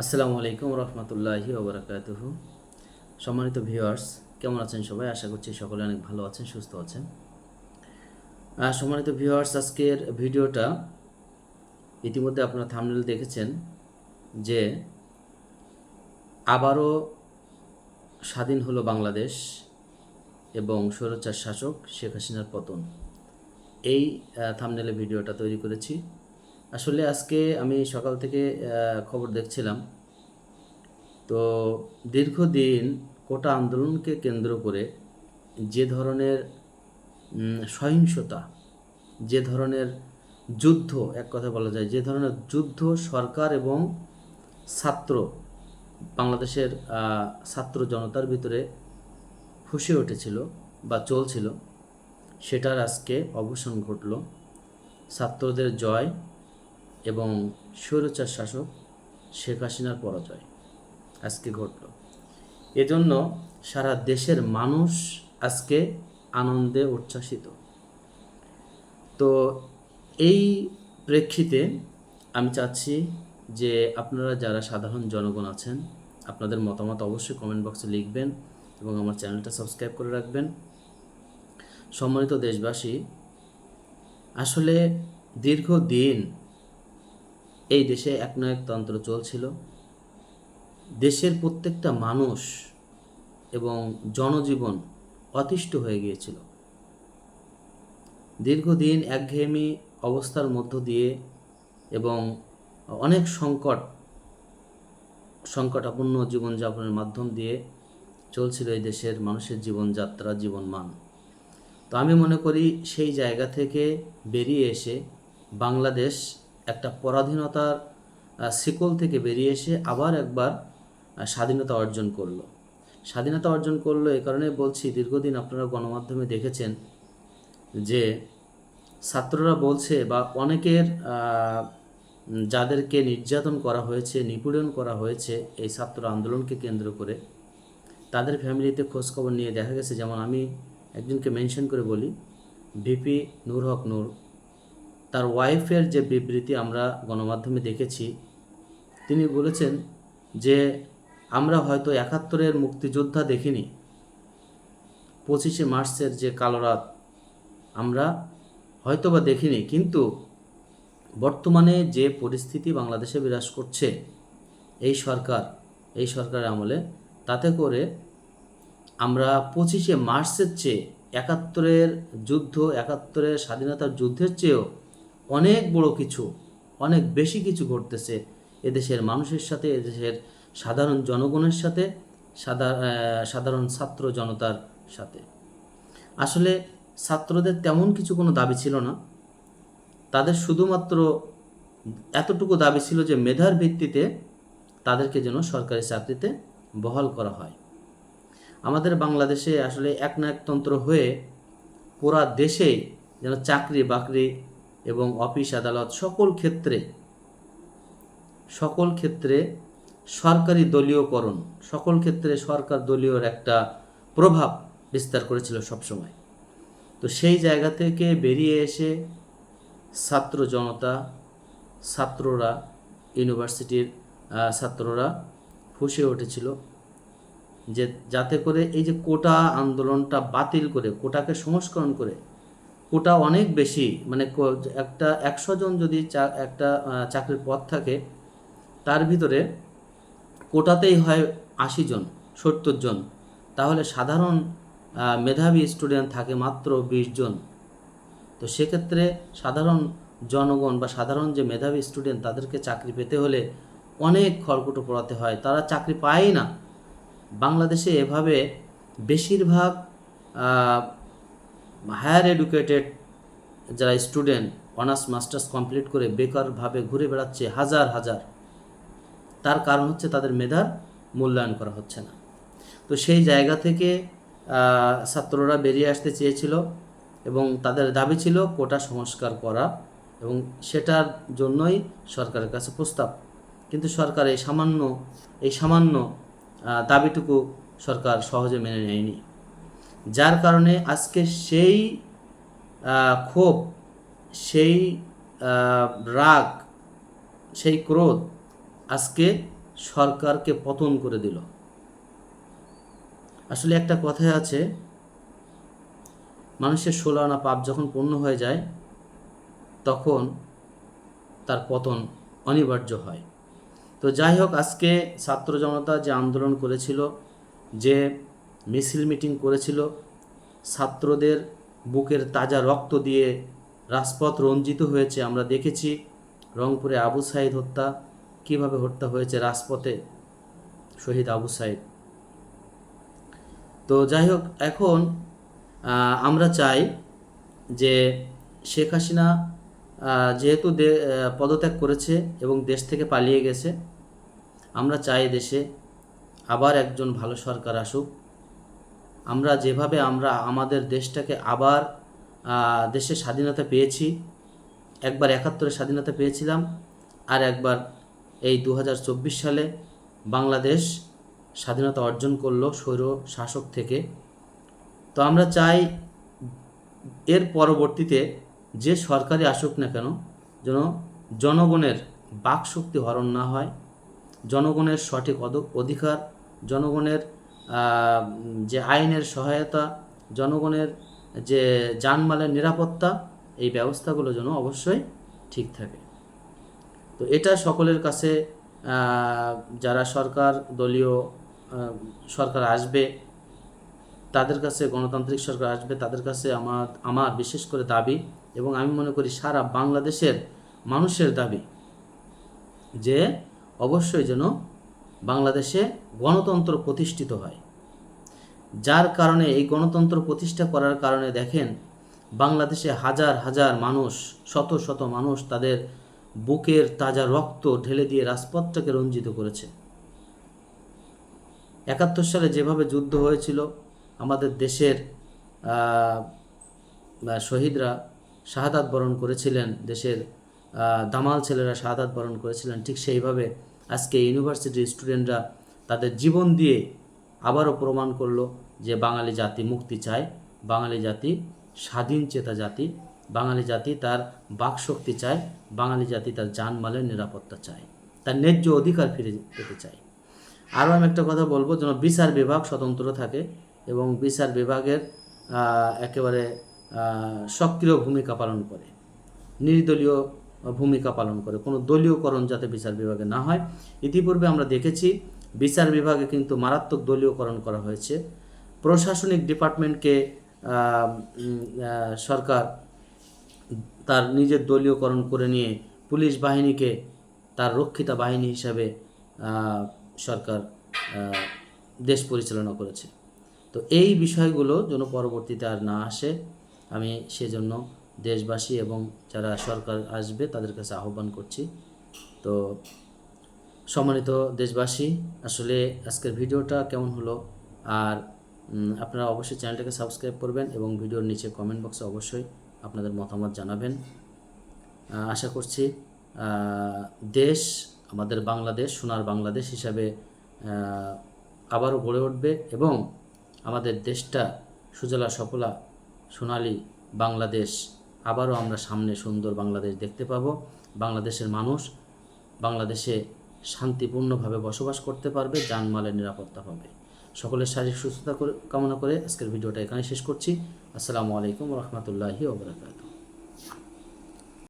আসসালামু আলাইকুম রহমতুল্লাহি ওবরাকাতুহ। সম্মানিত ভিউয়ার্স, কেমন আছেন সবাই? আশা করছি সকলে অনেক ভালো আছেন, সুস্থ আছেন। সম্মানিত ভিউয়ার্স, আজকের ভিডিওটা ইতিমধ্যে আপনারা থামনেল দেখেছেন যে আবারও স্বাধীন হলো বাংলাদেশ এবং স্বৈরাচার শাসক শেখ হাসিনার পতন। এই থামনেলে ভিডিওটা তৈরি করেছি। আসলে আজকে আমি সকাল থেকে খবর দেখছিলাম। তো দীর্ঘদিন কোটা আন্দোলনকে কেন্দ্র করে যে ধরনের সহিংসতা, যে ধরনের যুদ্ধ, এক কথা বলা যায়, যে ধরনের যুদ্ধ সরকার এবং ছাত্র, বাংলাদেশের ছাত্র জনতার ভিতরে ফুসে উঠেছিল বা চলছিল, সেটার আজকে অবসান ঘটল। ছাত্রদের জয় এবং স্বৈরাচার শাসক শেখ হাসিনার পরাজয়। আজকে ঘটল। এজন্য সারা দেশের মানুষ আজকে আনন্দে উচ্ছ্বাসিত। তো এই প্রেক্ষিতে আমি চাচ্ছি যে আপনারা যারা সাধারণ জনগণ আছেন, আপনাদের মতামত অবশ্যই কমেন্ট বক্সে লিখবেন এবং আমার চ্যানেলটা সাবস্ক্রাইব করে রাখবেন। সম্মানিত দেশবাসী, আসলে দীর্ঘদিন এই দেশে একনায়কতন্ত্র চলছিল। দেশের প্রত্যেকটা মানুষ এবং জনজীবন অতিষ্ঠ হয়ে গিয়েছিল। দীর্ঘদিন একঘেয়েমি অবস্থার মধ্য দিয়ে এবং অনেক সংকট সংকটাপূর্ণ জীবনযাপনের মাধ্যম দিয়ে চলছিল এই দেশের মানুষের জীবনযাত্রা, জীবনমান। তো আমি মনে করি সেই জায়গা থেকে বেরিয়ে এসে বাংলাদেশ একটা পরাধীনতার শিকল থেকে বেরিয়ে এসে আবার একবার স্বাধীনতা অর্জন করল। স্বাধীনতা অর্জন করল এ কারণে বলছি, দীর্ঘদিন আপনারা গণমাধ্যমে দেখেছেন যে ছাত্ররা বলছে বা অনেকের যাদেরকে নির্যাতন করা হয়েছে, নিপীড়ন করা হয়েছে এই ছাত্র আন্দোলনকে কেন্দ্র করে, তাদের ফ্যামিলিতে খোঁজখবর নিয়ে দেখা গেছে। যেমন আমি একজনকে মেনশন করে বলি, ভিপি নূর হক নূর। তার ওয়াইফের যে বিবৃতি আমরা গণমাধ্যমে দেখেছি, তিনি বলেছেন যে, আমরা হয়তো একাত্তরের মুক্তিযোদ্ধা দেখিনি। পঁচিশে মার্চের যে কালো রাত, আমরা হয়তোবা দেখিনি। কিন্তু বর্তমানে যে পরিস্থিতি বাংলাদেশে বিরাজ করছে, এই সরকার, এই সরকারের আমলে, তাতে করে আমরা পঁচিশে মার্চের চেয়ে একাত্তরের যুদ্ধ, একাত্তরের স্বাধীনতার যুদ্ধের চেয়েও অনেক বড় কিছু, অনেক বেশি কিছু ঘটতেছে এদেশের মানুষের সাথে, এদেশের সাধারণ জনগণের সাথে সাধারণ ছাত্র জনতার সাথে। আসলে ছাত্রদের তেমন কিছু কোনো দাবি ছিল না। তাদের শুধুমাত্র এতটুকু দাবি ছিল যে মেধার ভিত্তিতে তাদেরকে যেন সরকারি চাকরিতে বহাল করা হয়। আমাদের বাংলাদেশে আসলে এক না একতন্ত্র হয়ে পুরা দেশেই যেন চাকরি বাকরি এবং অফিস আদালত সকল ক্ষেত্রে সকল ক্ষেত্রে সরকারি দলীয়করণ, সকল ক্ষেত্রে সরকার দলীয়র একটা প্রভাব বিস্তার করেছিল সবসময়। তো সেই জায়গা থেকে বেরিয়ে এসে ছাত্র জনতা, ছাত্ররা, ইউনিভার্সিটির ছাত্ররা ফুসে উঠেছিল যে যাতে করে এই যে কোটা আন্দোলনটা বাতিল করে, কোটাকে সংস্করণ করে কোটা অনেক বেশি মানে একটা একশো জন যদি একটা চাকরির পদ থাকে, তার ভিতরে কোটাতেই হয় আশি জন, সত্তর জন। তাহলে সাধারণ মেধাবী স্টুডেন্ট থাকে মাত্র বিশ জন। তো সেক্ষেত্রে সাধারণ জনগণ বা সাধারণ যে মেধাবী স্টুডেন্ট তাদেরকে চাকরি পেতে হলে অনেক খড়কুটো পড়াতে হয়। তারা চাকরি পায়ই না। বাংলাদেশে এভাবে বেশিরভাগ হায়ার এডুকেটেড যারা স্টুডেন্ট অনার্স মাস্টার্স কমপ্লিট করে বেকারভাবে ঘুরে বেড়াচ্ছে হাজার হাজার, তার কারণ হচ্ছে তাদের মেধার মূল্যায়ন করা হচ্ছে না। তো সেই জায়গা থেকে ছাত্ররা বেরিয়ে আসতে চেয়েছিল এবং তাদের দাবি ছিল কোটা সংস্কার করা এবং সেটার জন্যই সরকারের কাছে প্রস্তাব। কিন্তু সরকার এই সামান্য এই সামান্য দাবিটুকু সরকার সহজে মেনে নেয়নি। যার কারণে আজকে সেই ক্ষোভ, সেই রাগ, সেই ক্রোধ আজকে সরকারকে পতন করে দিল। আসলে একটা কথায় আছে, মানুষের ষোলো আনা পাপ যখন পূর্ণ হয়ে যায়, তখন তার পতন অনিবার্য হয়। তো যাই হোক, আজকে ছাত্র জনতা যে আন্দোলন করেছিল, যে মিছিল মিটিং করেছিল। ছাত্রদের বুকের তাজা রক্ত দিয়ে রাজপথ রঞ্জিত হয়েছে। আমরা দেখেছি রংপুরে আবু সাইদ হত্যা, কীভাবে হত্যা হয়েছে রাজপথে শহীদ আবু সাইদ। তো যাই হোক, এখন আমরা চাই যে শেখ হাসিনা যেহেতু পদত্যাগ করেছে এবং দেশ থেকে পালিয়ে গেছে, আমরা চাই দেশে আবার একজন ভালো সরকার আসুক। আমরা যেভাবে আমরা আমাদের দেশটাকে আবার দেশের স্বাধীনতা পেয়েছি, একবার একাত্তরে স্বাধীনতা পেয়েছিলাম, আর একবার এই দু হাজার চব্বিশ সালে বাংলাদেশ স্বাধীনতা অর্জন করল স্বৈর শাসক থেকে। তো আমরা চাই এর পরবর্তীতে যে সরকারি আসুক না কেন, যেন জনগণের বাকশক্তি হরণ না হয়, জনগণের সঠিক অধিকার, জনগণের যে আইনের সহায়তা, জনগণের যে যানমালের নিরাপত্তা, এই ব্যবস্থাগুলো যেন অবশ্যই ঠিক থাকে। তো এটা সকলের কাছে যারা সরকার, দলীয় সরকার আসবে, তাদের কাছে, গণতান্ত্রিক সরকার আসবে, তাদের কাছে আমার আমার বিশেষ করে দাবি এবং আমি মনে করি সারা বাংলাদেশের মানুষের দাবি যে অবশ্যই যেন বাংলাদেশে গণতন্ত্র প্রতিষ্ঠিত হয়। যার কারণে এই গণতন্ত্র প্রতিষ্ঠা করার কারণে দেখেন, বাংলাদেশে হাজার হাজার মানুষ, শত শত মানুষ তাদের বুকের তাজা রক্ত ঢেলে দিয়ে রাজপথটাকে রঞ্জিত করেছে। একাত্তর সালে যেভাবে যুদ্ধ হয়েছিল, আমাদের দেশের শহীদরা শাহাদাত বরণ করেছিলেন, দেশের দামাল ছেলেরা শাহাদাত বরণ করেছিলেন, ঠিক সেইভাবে আজকে ইউনিভার্সিটির স্টুডেন্টরা তাদের জীবন দিয়ে আবারও প্রমাণ করল যে বাঙালি জাতি মুক্তি চায়, বাঙালি জাতি স্বাধীন চেতা জাতি, বাঙালি জাতি তার বাকশক্তি চায়, বাঙালি জাতি তার জানমালের নিরাপত্তা চায়, তার ন্যায্য অধিকার ফিরে পেতে চায়। আরও আমি একটা কথা বলব, যেন বিচার বিভাগ স্বতন্ত্র থাকে এবং বিচার বিভাগের একেবারে সক্রিয় ভূমিকা পালন করে। নির্দলীয় ভূমিকা পালন করে, কোনো দলীয়করণ যাতে বিচার বিভাগে না হয়। ইতিপূর্বে আমরা দেখেছি, বিচার বিভাগে কিন্তু মারাত্মক দলীয়করণ করা হয়েছে। প্রশাসনিক ডিপার্টমেন্টকে সরকার তার নিজের দলীয়করণ করে নিয়ে পুলিশ বাহিনীকে তার রক্ষিতা বাহিনী হিসাবে সরকার দেশ পরিচালনা করেছে। তো এই বিষয়গুলো যেন পরবর্তীতে আর না আসে, আমি সেজন্য দেশবাসী এবং যারা সরকার আসবে তাদের কাছে আহ্বান করছি। তো সম্মানিত দেশবাসী, আসলে আজকের ভিডিওটা কেমন হলো? আর আপনারা অবশ্যই চ্যানেলটাকে সাবস্ক্রাইব করবেন এবং ভিডিওর নিচে কমেন্ট বক্সে অবশ্যই আপনাদের মতামত জানাবেন। আশা করছি দেশ, আমাদের বাংলাদেশ, সোনার বাংলাদেশ হিসাবে আবারও গড়ে উঠবে এবং আমাদের দেশটা সুজলা সফলা সোনালী বাংলাদেশ আবারও আমরা সামনে সুন্দর বাংলাদেশ দেখতে পাব। বাংলাদেশের মানুষ বাংলাদেশে শান্তিপূর্ণভাবে বসবাস করতে পারবে, যানমালের নিরাপত্তা পাবে। সকলের শারীরিক সুস্থতা কামনা করে আজকের ভিডিওটা এখানে শেষ করছি। আসসালামু আলাইকুম রহমতুল্লাহি ওবরাকাতুহ